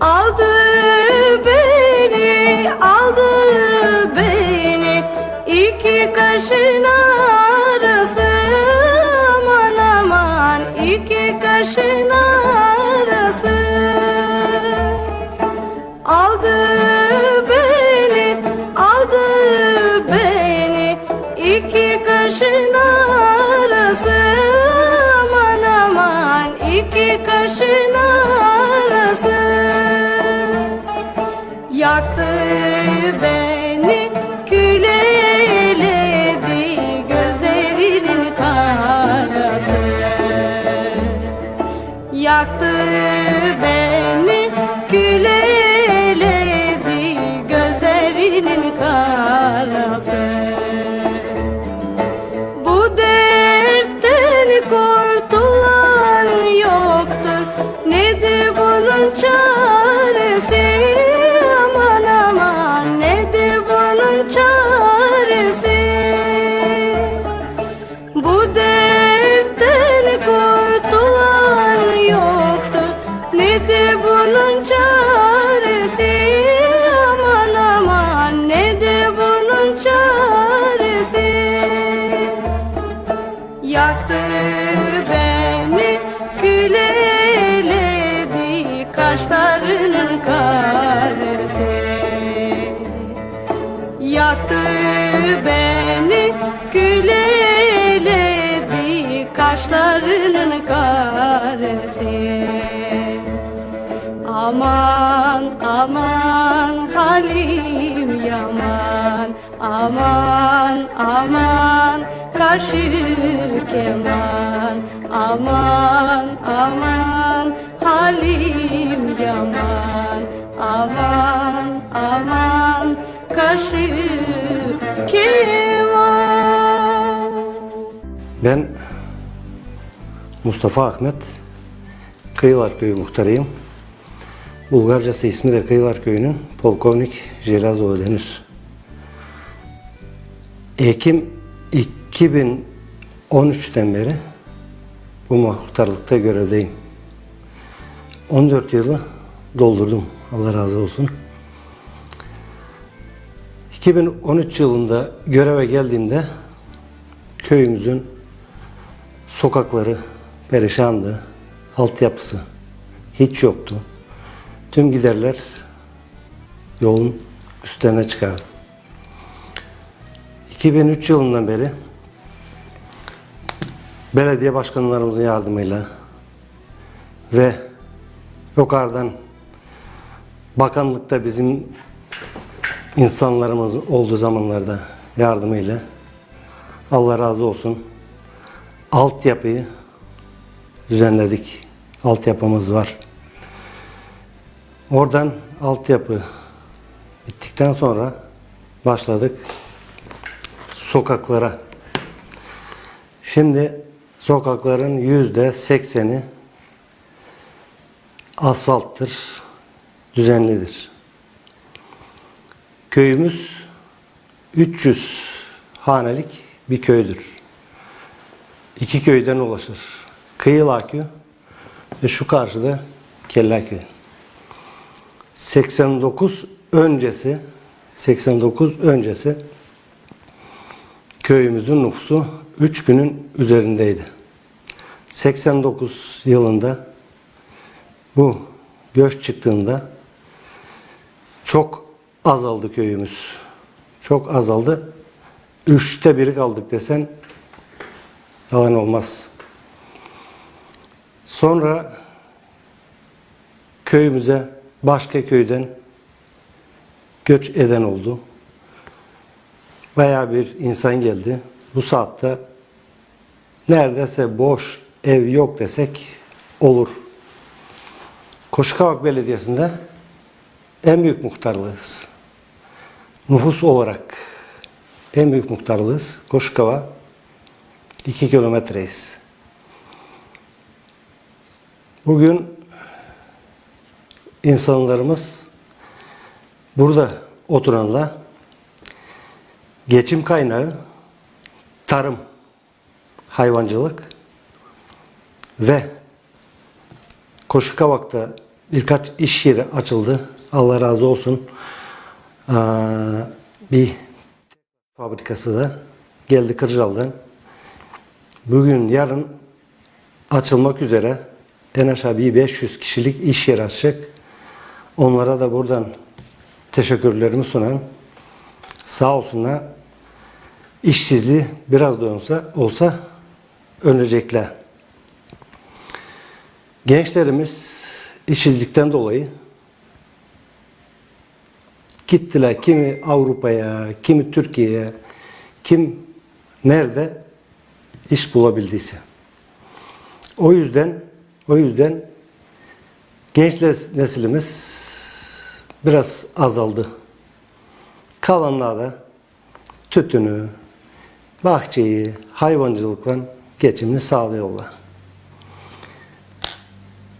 Aldı Kaşlarının karesi. Aman aman halim yaman. Aman aman kaşı keman. Aman aman halim yaman. Aman aman kaşı keman. Ben Mustafa Ahmet, Kıyılar Köyü muhtarıyım. Bulgarcası ismi de Kıyılar Köyü'nün Polkovnik Jelazova denir. Ekim 2013'ten beri bu muhtarlıkta görevdeyim. 14 yılı doldurdum. Allah razı olsun. 2013 yılında göreve geldiğimde köyümüzün sokakları perişandı. Altyapısı hiç yoktu. Tüm giderler yolun üstlerine çıkardı. 2003 yılından beri belediye başkanlarımızın yardımıyla ve yukarıdan bakanlıkta bizim insanlarımız olduğu zamanlarda yardımıyla Allah razı olsun altyapıyı düzenledik. Altyapımız var. Oradan altyapı bittikten sonra başladık sokaklara. Şimdi sokakların yüzde sekseni asfalttır, düzenlidir. Köyümüz 300 hanelik bir köydür. İki köyden ulaşır. Kıyılakü ve şu karşıda Kellaköy. 89 öncesi 89 öncesi köyümüzün nüfusu 3000'in üzerindeydi. 89 yılında bu göç çıktığında çok azaldı köyümüz. Çok azaldı. Üçte biri kaldık desen yalan olmaz. Sonra köyümüze başka köyden göç eden oldu. Bayağı bir insan geldi. Bu saatte neredeyse boş ev yok desek olur. Koşukavak Belediyesi'nde en büyük muhtarlığız. Nüfus olarak en büyük muhtarlığız. Koşukava 2 kilometreyiz. Bugün insanlarımız burada oturanla geçim kaynağı tarım, hayvancılık ve Koşukavak'ta birkaç iş yeri açıldı. Allah razı olsun. Bir fabrikası da geldi Kırcalı'dan. Bugün yarın açılmak üzere en aşağı bir 500 kişilik iş yeri açacak. Onlara da buradan teşekkürlerimi sunan sağ olsunlar işsizliği biraz da olsa, olsa önecekler. Gençlerimiz işsizlikten dolayı gittiler kimi Avrupa'ya, kimi Türkiye'ye, kim nerede iş bulabildiyse. O yüzden o yüzden genç nes- neslimiz biraz azaldı. Kalanlar da tütünü, bahçeyi, hayvancılıkla geçimini sağlıyorlar.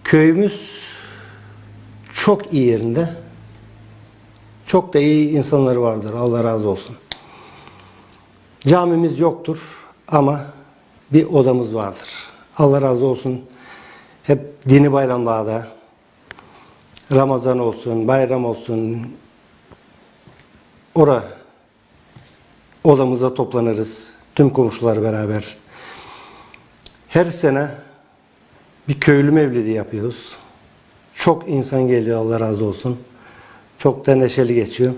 Köyümüz çok iyi yerinde. Çok da iyi insanları vardır. Allah razı olsun. Camimiz yoktur ama bir odamız vardır. Allah razı olsun. Hep dini bayramlarda Ramazan olsun, bayram olsun ora odamıza toplanırız. Tüm komşular beraber. Her sene bir köylü mevlidi yapıyoruz. Çok insan geliyor Allah razı olsun. Çok da neşeli geçiyor.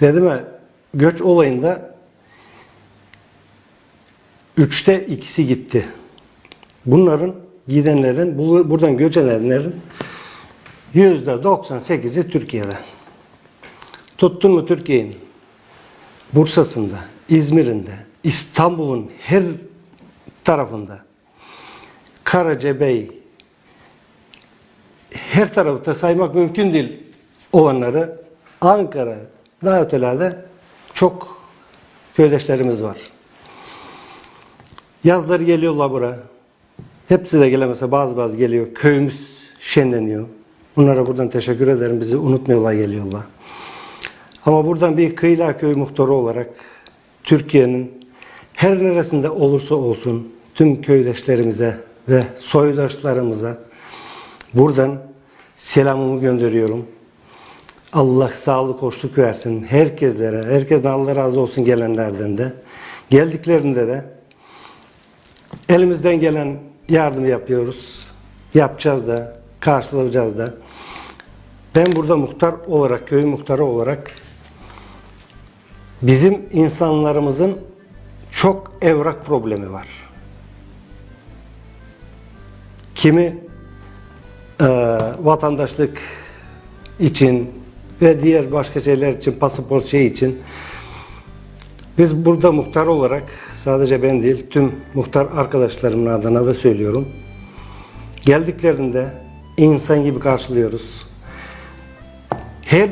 Dedim ya göç olayında üçte ikisi gitti. Bunların gidenlerin, bu- buradan göç edenlerin yüzde 98'i Türkiye'de. Tuttun mu Türkiye'nin Bursa'sında, İzmir'inde, İstanbul'un her tarafında, Karacabey, her tarafta saymak mümkün değil olanları Ankara, daha ötelerde çok köydeşlerimiz var. Yazları geliyorlar buraya. Hepsi de gelemese bazı bazı geliyor. Köyümüz şenleniyor. Onlara buradan teşekkür ederim. Bizi unutmuyorlar geliyorlar. Ama buradan bir kıyılar köy muhtarı olarak Türkiye'nin her neresinde olursa olsun tüm köydaşlarımıza ve soydaşlarımıza buradan selamımı gönderiyorum. Allah sağlık, hoşluk versin herkeslere. Herkesten Allah razı olsun gelenlerden de. Geldiklerinde de elimizden gelen yardımı yapıyoruz. Yapacağız da, karşılayacağız da. Ben burada muhtar olarak, köy muhtarı olarak bizim insanlarımızın çok evrak problemi var. Kimi e, vatandaşlık için ve diğer başka şeyler için, pasaport şey için biz burada muhtar olarak sadece ben değil tüm muhtar arkadaşlarımın adına da söylüyorum. Geldiklerinde insan gibi karşılıyoruz. Her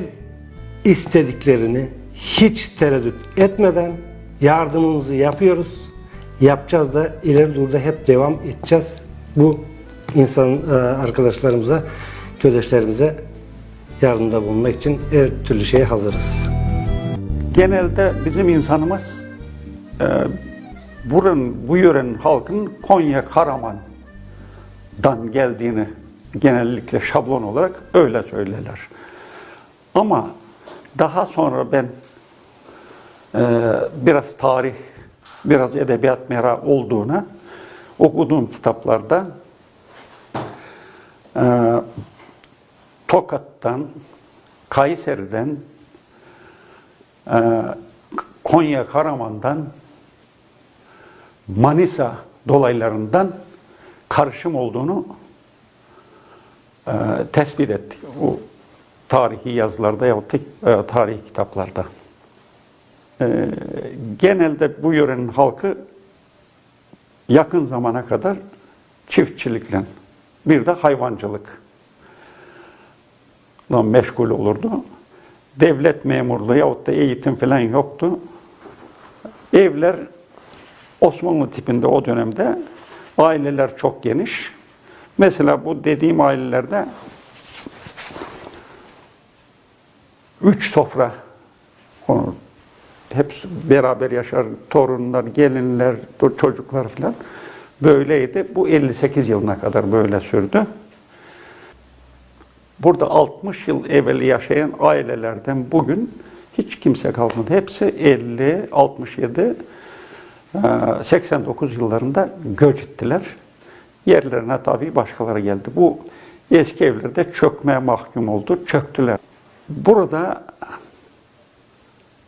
istediklerini hiç tereddüt etmeden yardımımızı yapıyoruz. Yapacağız da ileri doğru hep devam edeceğiz. Bu insan e, arkadaşlarımıza, ködeşlerimize yardımda bulunmak için her türlü şeye hazırız. Genelde bizim insanımız e, buranın, bu yörenin halkın Konya Karaman'dan geldiğini genellikle şablon olarak öyle söylerler. Ama daha sonra ben e, biraz tarih, biraz edebiyat merakı olduğuna okuduğum kitaplarda e, Tokat'tan, Kayseri'den, ee, Konya Karaman'dan Manisa dolaylarından karışım olduğunu e, tespit ettik. Bu tarihi yazılarda yahut e, tarihi kitaplarda. E, genelde bu yörenin halkı yakın zamana kadar çiftçilikle bir de hayvancılık meşgul olurdu devlet memurluğu yahut da eğitim falan yoktu. Evler Osmanlı tipinde o dönemde aileler çok geniş. Mesela bu dediğim ailelerde üç sofra konur. Hepsi beraber yaşar. Torunlar, gelinler, çocuklar falan. Böyleydi. Bu 58 yılına kadar böyle sürdü. burada 60 yıl evvel yaşayan ailelerden bugün hiç kimse kalmadı. Hepsi 50, 67, e, 89 yıllarında göç ettiler. Yerlerine tabii başkaları geldi. Bu eski evlerde çökmeye mahkum oldu. Çöktüler. Burada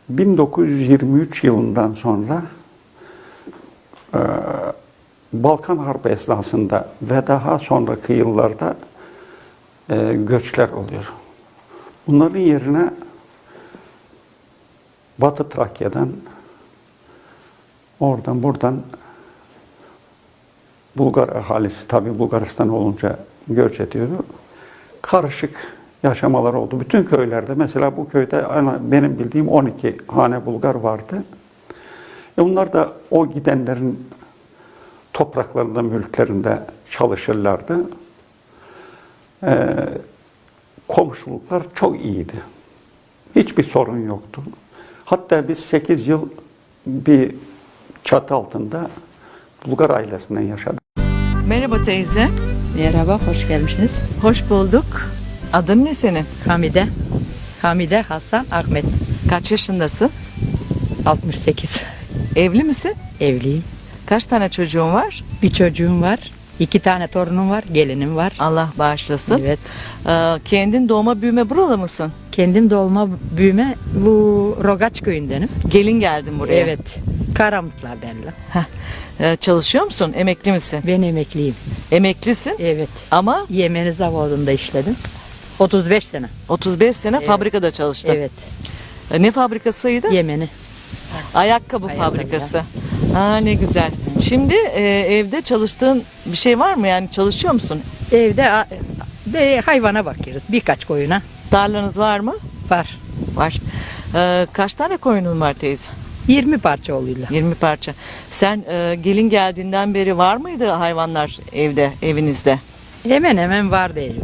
1923 yılından sonra e, Balkan Harbi esnasında ve daha sonraki yıllarda e, göçler oluyor. Bunların yerine Batı Trakya'dan oradan buradan Bulgar ahalisi tabi Bulgaristan olunca göç ediyordu. Karışık yaşamalar oldu. Bütün köylerde mesela bu köyde benim bildiğim 12 hane Bulgar vardı. E onlar da o gidenlerin topraklarında, mülklerinde çalışırlardı. Ee, komşuluklar çok iyiydi. Hiçbir sorun yoktu. Hatta biz 8 yıl bir çatı altında Bulgar ailesinden yaşadık. Merhaba teyze. Merhaba, hoş gelmişsiniz. Hoş bulduk. Adın ne senin? Hamide. Hamide Hasan Ahmet. Kaç yaşındasın? 68. Evli misin? Evliyim. Kaç tane çocuğun var? Bir çocuğum var. iki tane torunum var. Gelinim var. Allah bağışlasın. Evet. Ee, kendin doğma büyüme buralı mısın? Kendim doğma büyüme bu Rogaç köyündenim. Gelin geldin buraya. Evet. Karamutlar derler. Heh. Ee, çalışıyor musun? Emekli misin? Ben emekliyim. Emeklisin Evet. ama Yemeni zavodunda işledim. 35 sene. 35 sene Evet. fabrikada çalıştın. Evet. Ee, Ne fabrikasıydı? Yemeni. Ayakkabı Ayakkabı, fabrikası. Aa ne güzel. Şimdi e, evde çalıştığın bir şey var mı? Yani çalışıyor musun? Evde a- de hayvana bakıyoruz. Birkaç koyuna Tarlanız var mı? var. Var. Ee, kaç tane koyunun var teyze? 20 parça oluyorlar. 20 parça. Sen e, gelin geldiğinden beri var mıydı hayvanlar evde, evinizde? Hemen hemen var değil.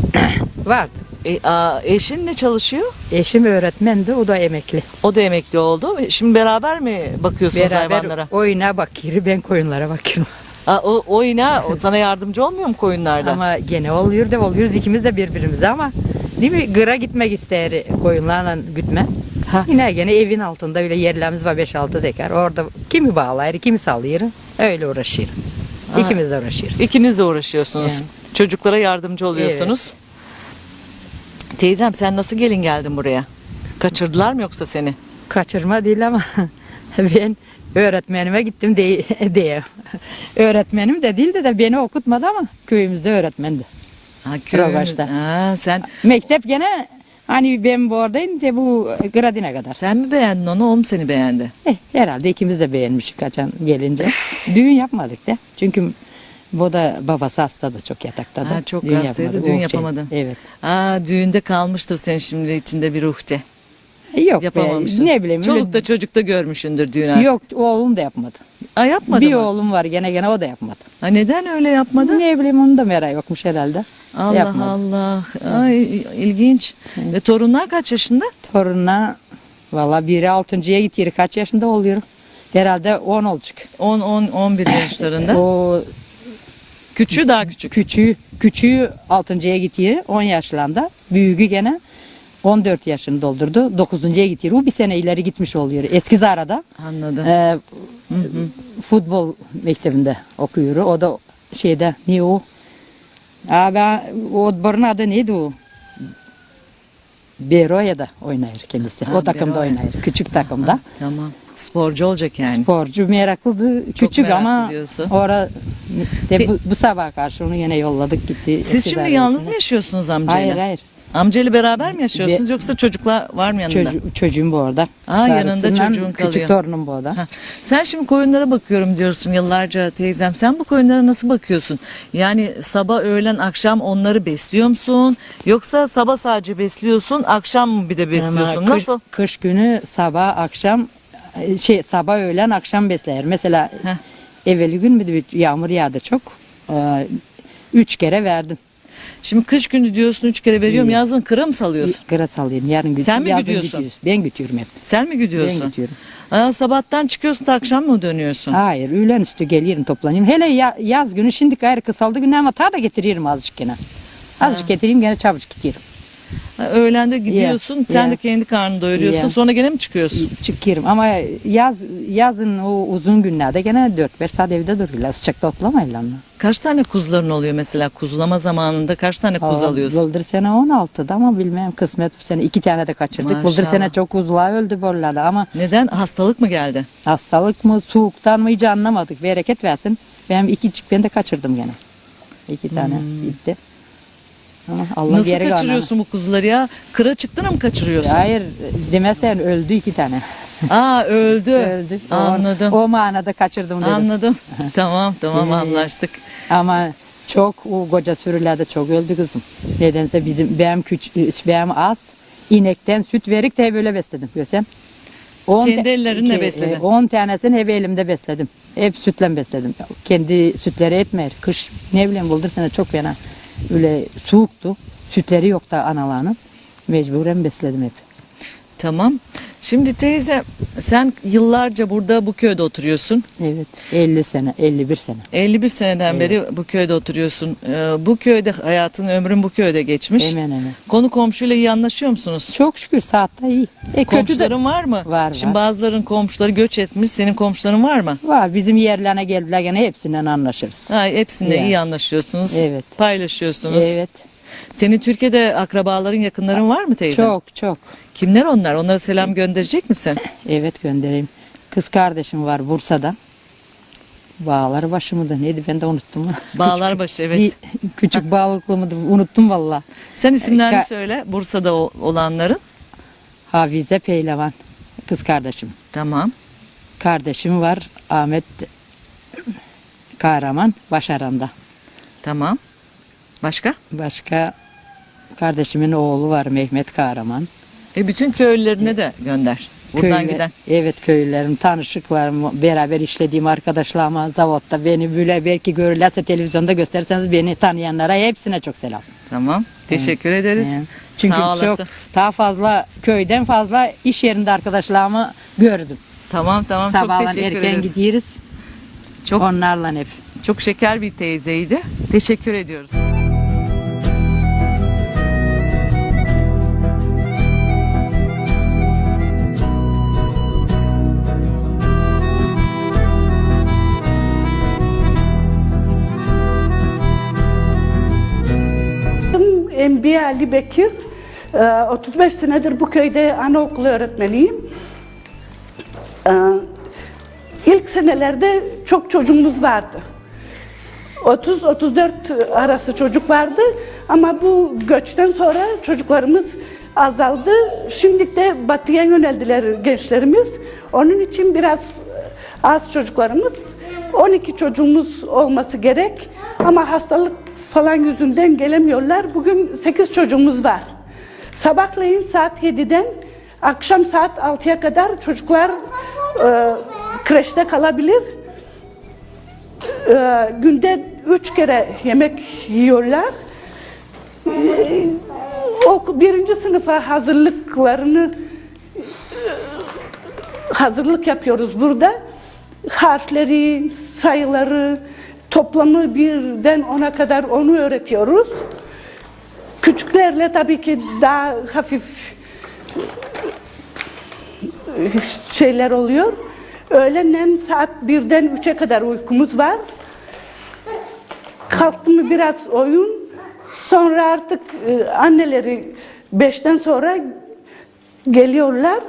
Vardı. E, a, eşin ne çalışıyor? Eşim öğretmendi, o da emekli. O da emekli oldu. Şimdi beraber mi bakıyorsunuz Beraber hayvanlara? oyuna bakıyor, ben koyunlara bakıyorum. A, o, o sana yardımcı olmuyor mu koyunlarda? ama gene oluyor da oluyoruz ikimiz de birbirimize ama değil mi? Gıra gitmek ister koyunlarla gütme. Ha. Yine gene evin altında bile yerlerimiz var 5-6 dekar. Orada kimi bağlayır, kimi salıyor. Öyle uğraşıyor. Ha. İkimiz de uğraşıyoruz. İkiniz de uğraşıyorsunuz. Yani. Çocuklara yardımcı oluyorsunuz. Teyzem sen nasıl gelin geldin buraya? Kaçırdılar mı yoksa seni? Kaçırma değil ama ben öğretmenime gittim diye, diye. Öğretmenim de değildi de beni okutmadı ama köyümüzde öğretmendi. Ha, Rogaç'ta. Ha, sen Mektep gene hani ben bu oradayım de bu gradine kadar. sen mi beğendin onu, o mu seni beğendi? Eh, herhalde ikimiz de beğenmişik kaçan gelince. Düğün yapmadık da. Çünkü bu da babası hasta da çok yatakta da. Ha, çok hastaydı, düğün şey, yapamadın. Evet. Aa, düğünde kalmıştır senin şimdi içinde bir ruhte. Yok Yapamamışsın. be, ne bileyim. öyle- Çolukta çocukta görmüşsündür düğün artık. Yok oğlum da yapmadı. Aa, yapmadı bir mı? oğlum var gene gene o da yapmadı. Ha, neden öyle yapmadı? Ne bileyim onun da merak yokmuş herhalde. Allah Yapmadı. Allah. Ay, ilginç. Ve torunlar kaç yaşında? Torununa valla biri altıncıya gidiyor. Kaç yaşında oluyor? Herhalde 10 olacak. 10 10 11 yaşlarında. O Küçüğü daha küçük. küçüğü, küçüğü altıncıya gidiyor 10 yaşlarında. Büyüğü gene 14 yaşını doldurdu. 9'uncuya gidiyor. O bir sene ileri gitmiş oluyor. Eskizara'da Anladım. e, futbol mektebinde okuyor. O da şeyde ne o? Aa, ben, o barın adı neydi o? Beroya'da oynar kendisi. Ha, o takımda Beroya. oynar. Küçük takımda. Tamam. Sporcu olacak yani. Sporcu meraklıdı. Küçük meraklı ama diyorsun. ora de bu, bu sabah karşı onu yine yolladık gitti. Siz şimdi yalnız mı yaşıyorsunuz amcayla? Hayır hayır. Amcayla beraber mi yaşıyorsunuz yoksa çocuklar var mı yanında? Çocuğu, çocuğum bu orada. Aa, yanında Karısından çocuğun kalıyor. Küçük torunum bu orada. Ha, Sen şimdi koyunlara bakıyorum diyorsun yıllarca teyzem. Sen bu koyunlara nasıl bakıyorsun? Yani sabah, öğlen, akşam onları besliyor musun? Yoksa sabah sadece besliyorsun, akşam mı bir de besliyorsun? Ama kış- Nasıl? Kış günü sabah akşam e, şey sabah öğlen akşam besler. Mesela Heh. evveli gün bir de bir yağmur yağdı çok. Ee, üç kere verdim. Şimdi kış günü diyorsun üç kere veriyorum. Yazın kıra mı salıyorsun? Kıra salıyorum. Yarın güt- Sen mi yazın güdüyorsun? gütüyoruz. Ben gütüyorum hep. Sen mi gidiyorsun? Ben gütüyorum. Aa, sabahtan çıkıyorsun da akşam mı dönüyorsun? Hayır öğlen üstü geliyorum toplanıyorum. Hele ya- yaz günü şimdi gayrı kısaldı günü ama ta da getiriyorum azıcık gene. Azıcık getireyim gene çabucak gidiyorum. Ha, Öğlende gidiyorsun. Sen de kendi karnını doyuruyorsun. Yeah. Sonra gene mi çıkıyorsun? Çıkıyorum ama yaz yazın o uzun günlerde gene 4-5 saat evde duruyorlar. Sıcakta otlamayla. Kaç tane kuzuların oluyor mesela kuzulama zamanında kaç tane kuz alıyorsun? Bıldır sene 16'da ama bilmem kısmet bu sene iki tane de kaçırdık. Bıldır Maşallah. sene çok kuzular öldü buralarda ama Neden? Hastalık mı geldi? hastalık mı soğuktan mı hiç anlamadık. Bereket versin. Benim iki çık ben de kaçırdım gene. İki tane gitti. Allah. Nasıl geri kaçırıyorsun bu kuzuları ya? Kıra çıktığına mı kaçırıyorsun? Hayır demesen öldü iki tane. Aa öldü. öldü. O- Anladım. O, manada kaçırdım dedim. Anladım. tamam tamam anlaştık. Ama çok o koca sürülerde çok öldü kızım. Nedense bizim benim küç benim az inekten süt verik de hep öyle besledim görsen. On Kendi ellerinle besledin. e, 10 tanesini hep elimde besledim. Hep sütle besledim. Kendi sütleri etmer. Kış ne bileyim buldur sene çok fena. Öyle soğuktu. Sütleri yoktu analarının. Mecburen besledim hep. Tamam. Şimdi teyze sen yıllarca burada bu köyde oturuyorsun. Evet. 50 sene, 51 sene. 51 seneden beri bu köyde oturuyorsun. Ee, bu köyde hayatın ömrün bu köyde geçmiş. Hemen hemen. Konu komşuyla iyi anlaşıyor musunuz? Çok şükür saatte iyi. E, kötü de Komşuların var mı? Var, Şimdi var. bazıların komşuları göç etmiş. Senin komşuların var mı? var. Bizim yerlerine geldiler gene hepsinden anlaşırız. Ha, hepsinde Ya. iyi anlaşıyorsunuz. Evet. Paylaşıyorsunuz. Evet. Senin Türkiye'de akrabaların, yakınların var mı teyze? Çok çok. Kimler onlar? Onlara selam gönderecek misin? Evet göndereyim. Kız kardeşim var Bursa'da. Bağlar başı mıdır? Neydi ben de unuttum. Bağlarbaşı, evet. Küçük bağlıklı mıdır? Unuttum valla. Sen isimlerini Ka- söyle. Bursa'da o- olanların. Hafize Pehlivan. Kız kardeşim. Tamam. Kardeşim var Ahmet Kahraman Başaran'da. Tamam. Başka? Başka kardeşimin oğlu var Mehmet Kahraman. E bütün köylülerine de gönder. Buradan Köylü- giden. Evet köylülerim, tanışıklarım, beraber işlediğim arkadaşlarıma, zavotta beni böyle belki görürlerse televizyonda gösterirseniz beni tanıyanlara hepsine çok selam. Tamam. Teşekkür ederiz. Yani Çünkü Sağ olasın. çok daha fazla köyden fazla iş yerinde arkadaşlarımı gördüm. Tamam tamam çok Sabahlan teşekkür erken ederiz. gidiyoruz. Çok Onlarla hep. çok şeker bir teyzeydi. Teşekkür ediyoruz. Adım Enbiye Ali Bekir. Ee, 35 senedir bu köyde anaokulu öğretmeniyim. Ee, İlk senelerde çok çocuğumuz vardı. 30-34 arası çocuk vardı ama bu göçten sonra çocuklarımız azaldı. Şimdi de batıya yöneldiler gençlerimiz. Onun için biraz az çocuklarımız. 12 çocuğumuz olması gerek ama hastalık falan yüzünden gelemiyorlar. Bugün 8 çocuğumuz var. Sabahleyin saat 7'den akşam saat 6'ya kadar çocuklar e, kreşte kalabilir. Ee, günde üç kere yemek yiyorlar. O birinci sınıfa hazırlıklarını e, hazırlık yapıyoruz burada. Harfleri, sayıları, toplamı birden ona kadar onu öğretiyoruz. Küçüklerle tabii ki daha hafif şeyler oluyor. Öğlenen saat birden üçe kadar uykumuz var. Kalktı mı biraz oyun. Sonra artık e, anneleri beşten sonra geliyorlar.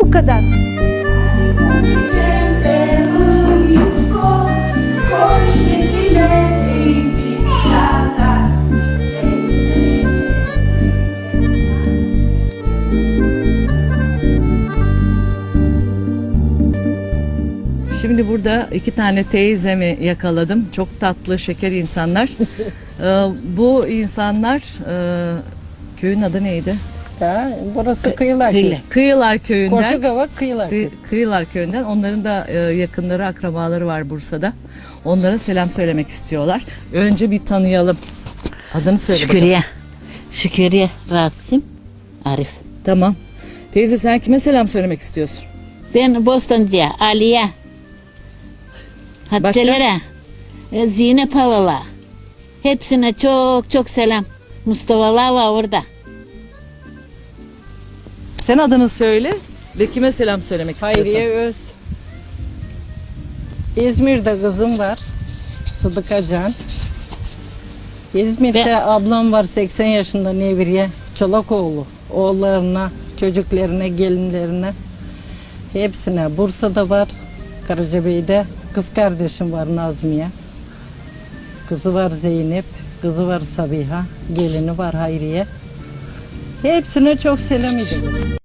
Bu kadar. Şimdi burada iki tane teyzemi yakaladım. Çok tatlı, şeker insanlar. Ee, bu insanlar e, köyün adı neydi? Ya, burası kıyılar köyü. Kıyılar köyünden. Koşukava kıyılar köyü. Kıy- Kıyılar köyünden. Onların da e, yakınları, akrabaları var Bursa'da. Onlara selam söylemek istiyorlar. Önce bir tanıyalım. Adını söyle bakalım. Şükriye. Şükriye Rasim Arif. Tamam. Teyze sen kime selam söylemek istiyorsun? Ben Bostancı'ya, Ali'ye, Hatice'lere, e, Zeynep Halala, Hepsine çok çok selam. Mustafa'lar var orada. Sen adını söyle ve kime selam söylemek istiyorsun? Hayriye Öz. İzmir'de kızım var. Sıdıka Can. İzmir'de Ve- ablam var 80 yaşında Nevriye. Çolakoğlu. Oğullarına, çocuklarına, gelinlerine. Hepsine. Bursa'da var. Karacabey'de. Kız kardeşim var Nazmiye. Kızı var Zeynep. Kızı var Sabiha. Gelini var Hayriye. Hepsine çok selam ediyoruz.